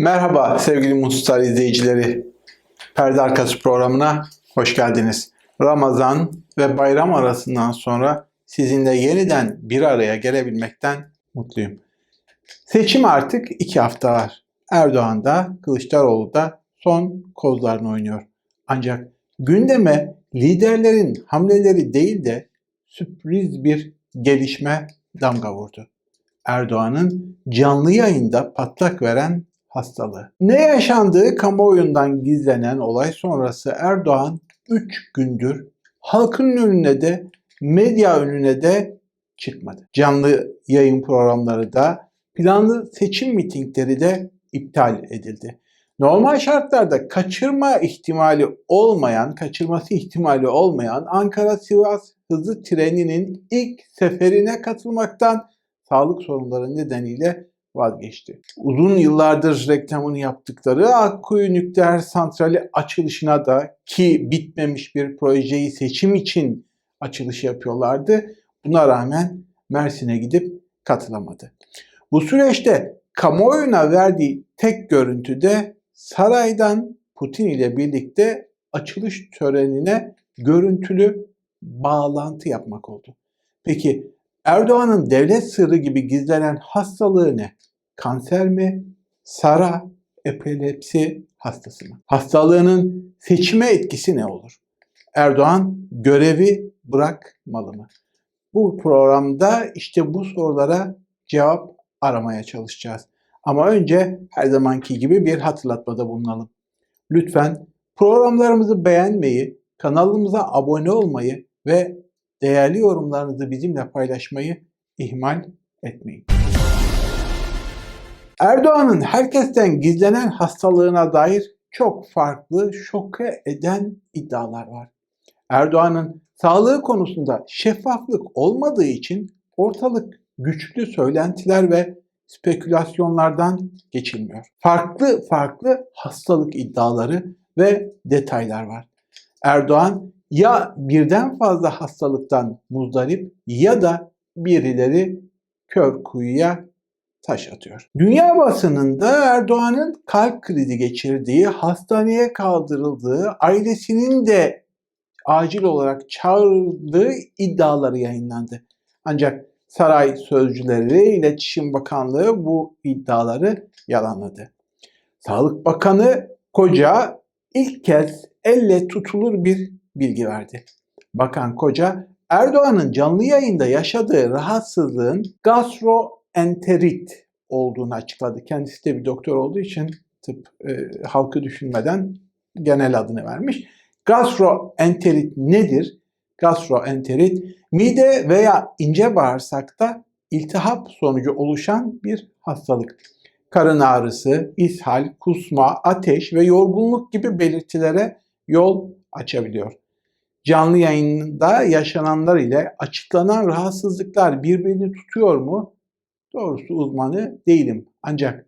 Merhaba sevgili Mutsar izleyicileri. Perde Arkası programına hoş geldiniz. Ramazan ve bayram arasından sonra sizinle yeniden bir araya gelebilmekten mutluyum. Seçim artık iki hafta var. Erdoğan da Kılıçdaroğlu da son kozlarını oynuyor. Ancak gündeme liderlerin hamleleri değil de sürpriz bir gelişme damga vurdu. Erdoğan'ın canlı yayında patlak veren hastalığı. Ne yaşandığı kamuoyundan gizlenen olay sonrası Erdoğan 3 gündür halkın önüne de medya önüne de çıkmadı. Canlı yayın programları da planlı seçim mitingleri de iptal edildi. Normal şartlarda kaçırma ihtimali olmayan, kaçırması ihtimali olmayan Ankara-Sivas hızlı treninin ilk seferine katılmaktan sağlık sorunları nedeniyle vazgeçti. Uzun yıllardır reklamını yaptıkları Akkuyu Nükleer Santrali açılışına da ki bitmemiş bir projeyi seçim için açılış yapıyorlardı. Buna rağmen Mersin'e gidip katılamadı. Bu süreçte kamuoyuna verdiği tek görüntüde saraydan Putin ile birlikte açılış törenine görüntülü bağlantı yapmak oldu. Peki Erdoğan'ın devlet sırrı gibi gizlenen hastalığı ne? Kanser mi? Sara, epilepsi hastası mı? Hastalığının seçime etkisi ne olur? Erdoğan görevi bırakmalı mı? Bu programda işte bu sorulara cevap aramaya çalışacağız. Ama önce her zamanki gibi bir hatırlatmada bulunalım. Lütfen programlarımızı beğenmeyi, kanalımıza abone olmayı ve değerli yorumlarınızı bizimle paylaşmayı ihmal etmeyin. Erdoğan'ın herkesten gizlenen hastalığına dair çok farklı, şoke eden iddialar var. Erdoğan'ın sağlığı konusunda şeffaflık olmadığı için ortalık güçlü söylentiler ve spekülasyonlardan geçilmiyor. Farklı farklı hastalık iddiaları ve detaylar var. Erdoğan ya birden fazla hastalıktan muzdarip ya da birileri kör kuyuya taş atıyor. Dünya basınında Erdoğan'ın kalp krizi geçirdiği, hastaneye kaldırıldığı, ailesinin de acil olarak çağrıldığı iddiaları yayınlandı. Ancak saray sözcüleri, İletişim Bakanlığı bu iddiaları yalanladı. Sağlık Bakanı Koca ilk kez elle tutulur bir bilgi verdi. Bakan Koca Erdoğan'ın canlı yayında yaşadığı rahatsızlığın gastroenterit olduğunu açıkladı. Kendisi de bir doktor olduğu için tıp e, halkı düşünmeden genel adını vermiş. Gastroenterit nedir? Gastroenterit mide veya ince bağırsakta iltihap sonucu oluşan bir hastalık. Karın ağrısı, ishal, kusma, ateş ve yorgunluk gibi belirtilere yol açabiliyor. Canlı yayında yaşananlar ile açıklanan rahatsızlıklar birbirini tutuyor mu? Doğrusu uzmanı değilim. Ancak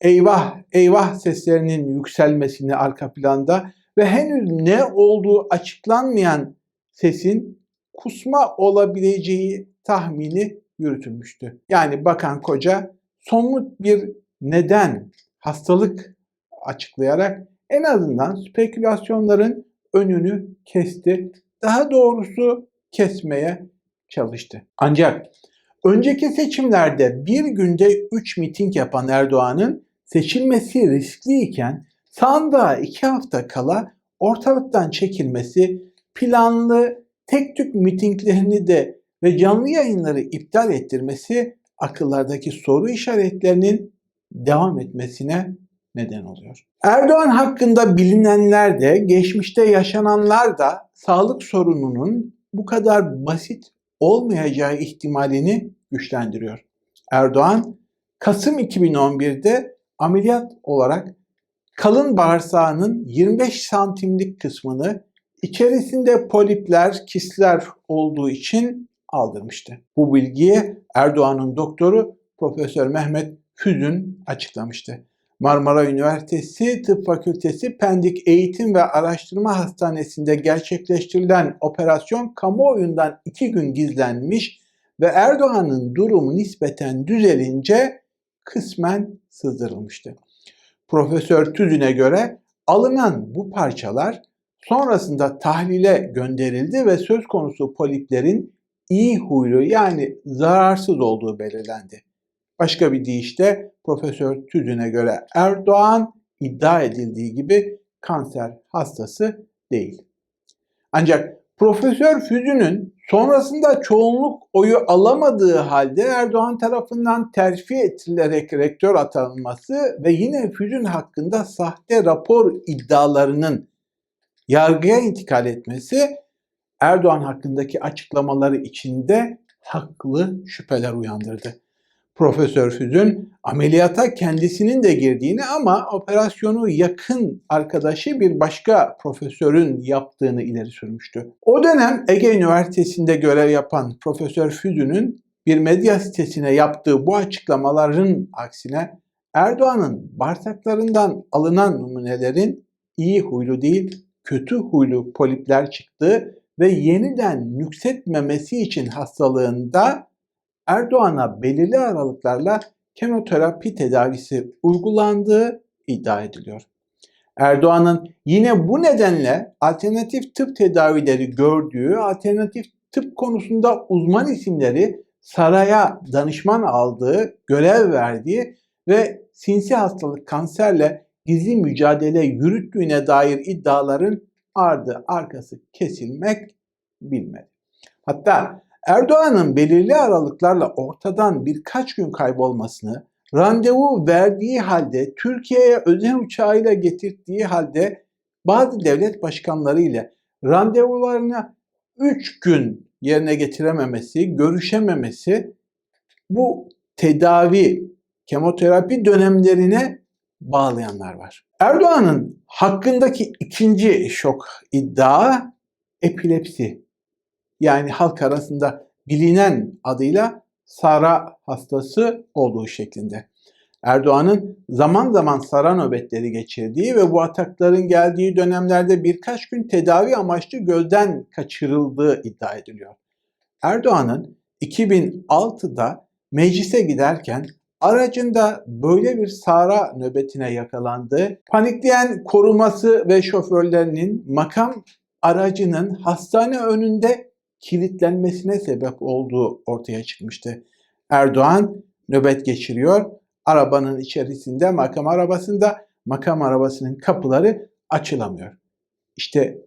eyvah eyvah seslerinin yükselmesini arka planda ve henüz ne olduğu açıklanmayan sesin kusma olabileceği tahmini yürütülmüştü. Yani Bakan Koca somut bir neden, hastalık açıklayarak en azından spekülasyonların önünü kesti. Daha doğrusu kesmeye çalıştı. Ancak önceki seçimlerde bir günde 3 miting yapan Erdoğan'ın seçilmesi riskliyken sandığa 2 hafta kala ortalıktan çekilmesi planlı tek tük mitinglerini de ve canlı yayınları iptal ettirmesi akıllardaki soru işaretlerinin devam etmesine neden oluyor. Erdoğan hakkında bilinenler de geçmişte yaşananlar da sağlık sorununun bu kadar basit olmayacağı ihtimalini güçlendiriyor. Erdoğan Kasım 2011'de ameliyat olarak kalın bağırsağının 25 santimlik kısmını içerisinde polipler, kistler olduğu için aldırmıştı. Bu bilgiyi Erdoğan'ın doktoru Profesör Mehmet Füzün açıklamıştı. Marmara Üniversitesi Tıp Fakültesi Pendik Eğitim ve Araştırma Hastanesi'nde gerçekleştirilen operasyon kamuoyundan iki gün gizlenmiş ve Erdoğan'ın durumu nispeten düzelince kısmen sızdırılmıştı. Profesör Tüzün'e göre alınan bu parçalar sonrasında tahlile gönderildi ve söz konusu poliplerin iyi huylu yani zararsız olduğu belirlendi. Başka bir deyişle Profesör Tüzün'e göre Erdoğan iddia edildiği gibi kanser hastası değil. Ancak Profesör Füzün'ün sonrasında çoğunluk oyu alamadığı halde Erdoğan tarafından terfi ettirilerek rektör atanması ve yine Füzün hakkında sahte rapor iddialarının yargıya intikal etmesi Erdoğan hakkındaki açıklamaları içinde haklı şüpheler uyandırdı. Profesör Füzün ameliyata kendisinin de girdiğini ama operasyonu yakın arkadaşı bir başka profesörün yaptığını ileri sürmüştü. O dönem Ege Üniversitesi'nde görev yapan Profesör Füzün'ün bir medya sitesine yaptığı bu açıklamaların aksine Erdoğan'ın bağırsaklarından alınan numunelerin iyi huylu değil kötü huylu polipler çıktığı ve yeniden nüksetmemesi için hastalığında Erdoğan'a belirli aralıklarla kemoterapi tedavisi uygulandığı iddia ediliyor. Erdoğan'ın yine bu nedenle alternatif tıp tedavileri gördüğü, alternatif tıp konusunda uzman isimleri saraya danışman aldığı, görev verdiği ve sinsi hastalık kanserle gizli mücadele yürüttüğüne dair iddiaların ardı arkası kesilmek bilmedi. Hatta Erdoğan'ın belirli aralıklarla ortadan birkaç gün kaybolmasını, randevu verdiği halde Türkiye'ye özel uçağıyla getirdiği halde bazı devlet başkanları ile randevularını 3 gün yerine getirememesi, görüşememesi bu tedavi, kemoterapi dönemlerine bağlayanlar var. Erdoğan'ın hakkındaki ikinci şok iddia epilepsi yani halk arasında bilinen adıyla Sara hastası olduğu şeklinde. Erdoğan'ın zaman zaman Sara nöbetleri geçirdiği ve bu atakların geldiği dönemlerde birkaç gün tedavi amaçlı gözden kaçırıldığı iddia ediliyor. Erdoğan'ın 2006'da meclise giderken aracında böyle bir Sara nöbetine yakalandığı, panikleyen koruması ve şoförlerinin makam aracının hastane önünde kilitlenmesine sebep olduğu ortaya çıkmıştı. Erdoğan nöbet geçiriyor. Arabanın içerisinde makam arabasında makam arabasının kapıları açılamıyor. İşte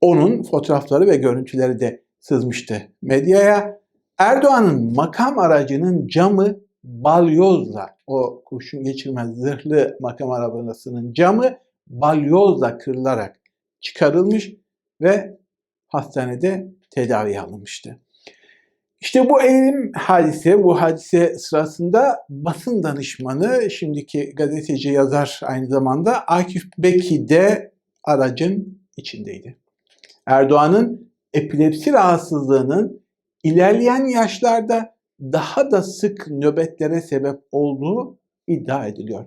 onun fotoğrafları ve görüntüleri de sızmıştı medyaya. Erdoğan'ın makam aracının camı balyozla o kurşun geçirmez zırhlı makam arabasının camı balyozla kırılarak çıkarılmış ve hastanede tedavi alınmıştı. İşte bu elim hadise, bu hadise sırasında basın danışmanı, şimdiki gazeteci yazar aynı zamanda Akif Beki de aracın içindeydi. Erdoğan'ın epilepsi rahatsızlığının ilerleyen yaşlarda daha da sık nöbetlere sebep olduğu iddia ediliyor.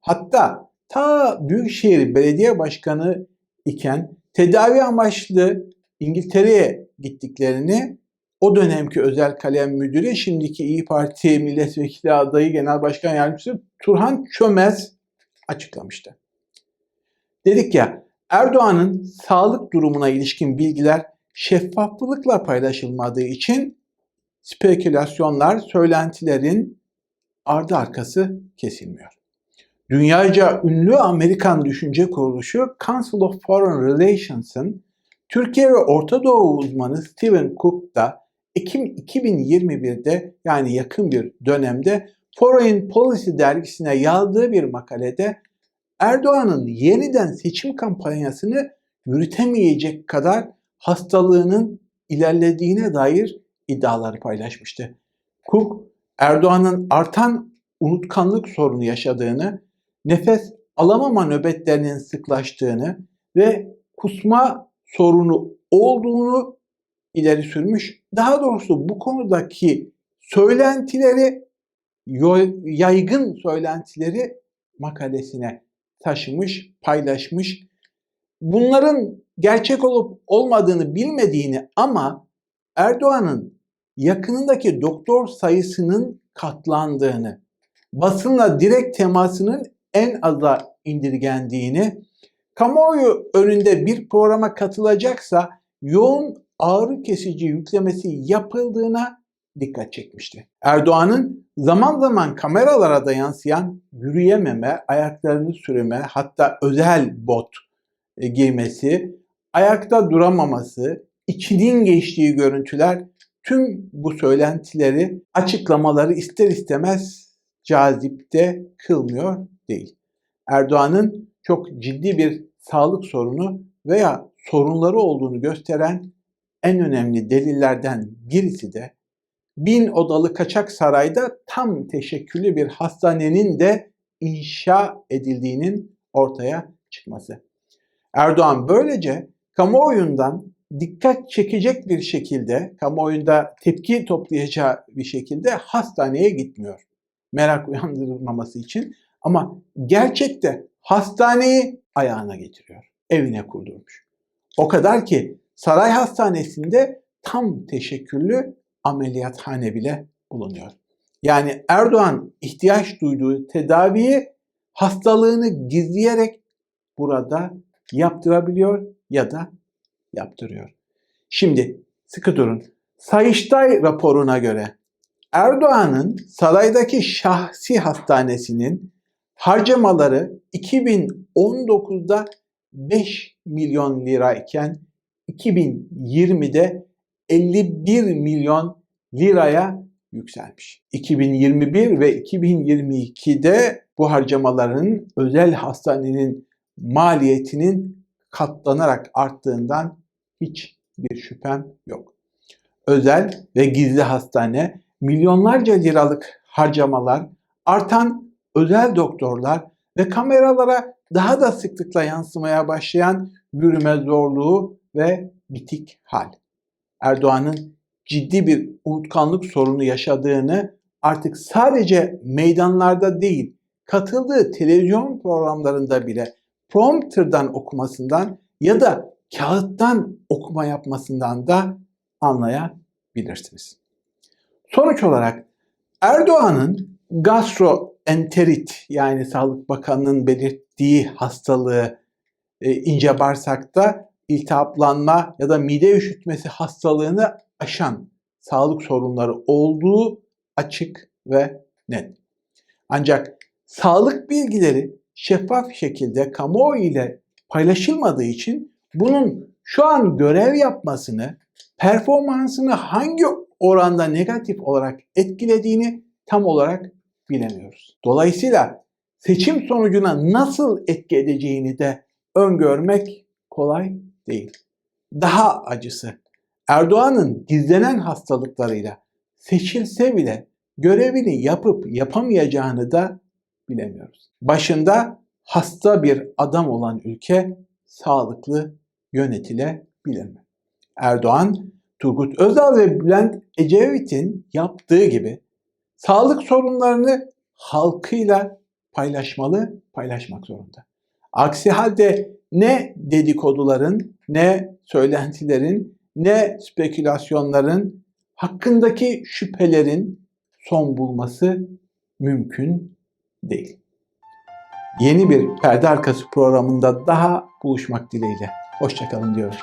Hatta ta Büyükşehir Belediye Başkanı iken tedavi amaçlı İngiltere'ye gittiklerini o dönemki özel kalem müdürü, şimdiki İyi Parti milletvekili adayı genel başkan yardımcısı Turhan Çömez açıklamıştı. Dedik ya Erdoğan'ın sağlık durumuna ilişkin bilgiler şeffaflıkla paylaşılmadığı için spekülasyonlar, söylentilerin ardı arkası kesilmiyor. Dünyaca ünlü Amerikan düşünce kuruluşu Council of Foreign Relations'ın Türkiye ve Orta Doğu uzmanı Steven Cook da Ekim 2021'de yani yakın bir dönemde Foreign Policy dergisine yazdığı bir makalede Erdoğan'ın yeniden seçim kampanyasını yürütemeyecek kadar hastalığının ilerlediğine dair iddiaları paylaşmıştı. Cook, Erdoğan'ın artan unutkanlık sorunu yaşadığını, nefes alamama nöbetlerinin sıklaştığını ve kusma sorunu olduğunu ileri sürmüş. Daha doğrusu bu konudaki söylentileri yaygın söylentileri makalesine taşımış, paylaşmış. Bunların gerçek olup olmadığını bilmediğini ama Erdoğan'ın yakınındaki doktor sayısının katlandığını, basınla direkt temasının en aza indirgendiğini, kamuoyu önünde bir programa katılacaksa yoğun ağrı kesici yüklemesi yapıldığına dikkat çekmişti. Erdoğan'ın zaman zaman kameralara da yansıyan yürüyememe, ayaklarını süreme, hatta özel bot e, giymesi, ayakta duramaması, içinin geçtiği görüntüler tüm bu söylentileri, açıklamaları ister istemez cazipte kılmıyor değil. Erdoğan'ın çok ciddi bir sağlık sorunu veya sorunları olduğunu gösteren en önemli delillerden birisi de bin odalı kaçak sarayda tam teşekküllü bir hastanenin de inşa edildiğinin ortaya çıkması. Erdoğan böylece kamuoyundan dikkat çekecek bir şekilde, kamuoyunda tepki toplayacağı bir şekilde hastaneye gitmiyor. Merak uyandırılmaması için ama gerçekte hastaneyi ayağına getiriyor. Evine kurdurmuş. O kadar ki saray hastanesinde tam teşekküllü ameliyathane bile bulunuyor. Yani Erdoğan ihtiyaç duyduğu tedaviyi hastalığını gizleyerek burada yaptırabiliyor ya da yaptırıyor. Şimdi sıkı durun. Sayıştay raporuna göre Erdoğan'ın saraydaki şahsi hastanesinin harcamaları 2019'da 5 milyon lirayken 2020'de 51 milyon liraya yükselmiş. 2021 ve 2022'de bu harcamaların özel hastanenin maliyetinin katlanarak arttığından hiç bir şüphem yok. Özel ve gizli hastane milyonlarca liralık harcamalar, artan özel doktorlar ve kameralara daha da sıklıkla yansımaya başlayan yürüme zorluğu ve bitik hal. Erdoğan'ın ciddi bir unutkanlık sorunu yaşadığını artık sadece meydanlarda değil, katıldığı televizyon programlarında bile prompterdan okumasından ya da kağıttan okuma yapmasından da anlayabilirsiniz. Sonuç olarak Erdoğan'ın gastroenterit yani Sağlık Bakanı'nın belirttiği hastalığı e, ince bağırsakta iltihaplanma ya da mide üşütmesi hastalığını aşan sağlık sorunları olduğu açık ve net. Ancak sağlık bilgileri şeffaf şekilde kamuoyu ile paylaşılmadığı için bunun şu an görev yapmasını, performansını hangi oranda negatif olarak etkilediğini tam olarak bilemiyoruz. Dolayısıyla seçim sonucuna nasıl etki edeceğini de öngörmek kolay değil. Daha acısı Erdoğan'ın gizlenen hastalıklarıyla seçilse bile görevini yapıp yapamayacağını da bilemiyoruz. Başında hasta bir adam olan ülke sağlıklı yönetilebilir mi? Erdoğan, Turgut Özal ve Bülent Ecevit'in yaptığı gibi sağlık sorunlarını halkıyla paylaşmalı, paylaşmak zorunda. Aksi halde ne dedikoduların, ne söylentilerin, ne spekülasyonların hakkındaki şüphelerin son bulması mümkün değil. Yeni bir perde arkası programında daha buluşmak dileğiyle. Hoşçakalın diyorum.